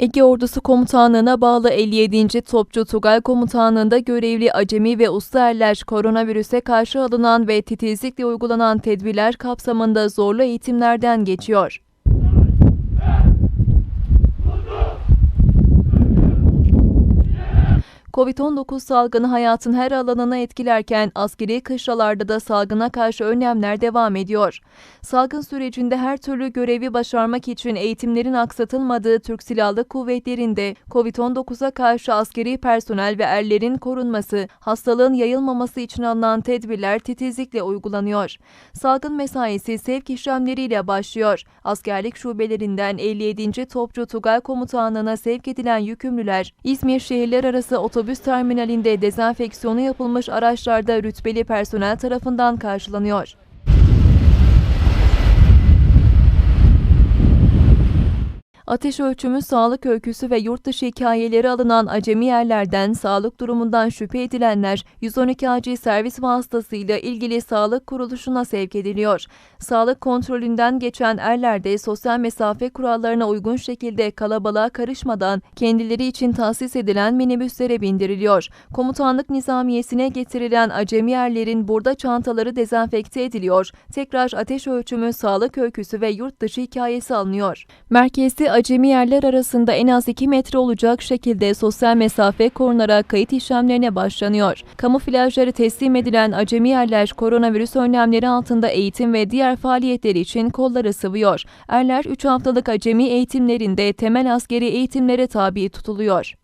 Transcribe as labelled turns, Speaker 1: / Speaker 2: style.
Speaker 1: Ege Ordusu Komutanlığı'na bağlı 57. Topçu Tugay Komutanlığı'nda görevli acemi ve usta erler koronavirüse karşı alınan ve titizlikle uygulanan tedbirler kapsamında zorlu eğitimlerden geçiyor. Covid-19 salgını hayatın her alanını etkilerken askeri kışlalarda da salgına karşı önlemler devam ediyor. Salgın sürecinde her türlü görevi başarmak için eğitimlerin aksatılmadığı Türk Silahlı Kuvvetleri'nde Covid-19'a karşı askeri personel ve erlerin korunması, hastalığın yayılmaması için alınan tedbirler titizlikle uygulanıyor. Salgın mesaisi sevk işlemleriyle başlıyor. Askerlik şubelerinden 57. Topçu Tugay Komutanlığı'na sevk edilen yükümlüler, İzmir şehirler arası otobüs terminalinde dezenfeksiyonu yapılmış araçlarda rütbeli personel tarafından karşılanıyor. Ateş ölçümü, sağlık öyküsü ve yurt dışı hikayeleri alınan acemi yerlerden sağlık durumundan şüphe edilenler 112 acil servis vasıtasıyla ilgili sağlık kuruluşuna sevk ediliyor. Sağlık kontrolünden geçen erler de sosyal mesafe kurallarına uygun şekilde kalabalığa karışmadan kendileri için tahsis edilen minibüslere bindiriliyor. Komutanlık nizamiyesine getirilen acemi yerlerin burada çantaları dezenfekte ediliyor. Tekrar ateş ölçümü, sağlık öyküsü ve yurt dışı hikayesi alınıyor. Merkezli acemi yerler arasında en az 2 metre olacak şekilde sosyal mesafe korunarak kayıt işlemlerine başlanıyor. Kamuflajları teslim edilen acemi yerler koronavirüs önlemleri altında eğitim ve diğer faaliyetler için kolları sıvıyor. Erler 3 haftalık acemi eğitimlerinde temel askeri eğitimlere tabi tutuluyor.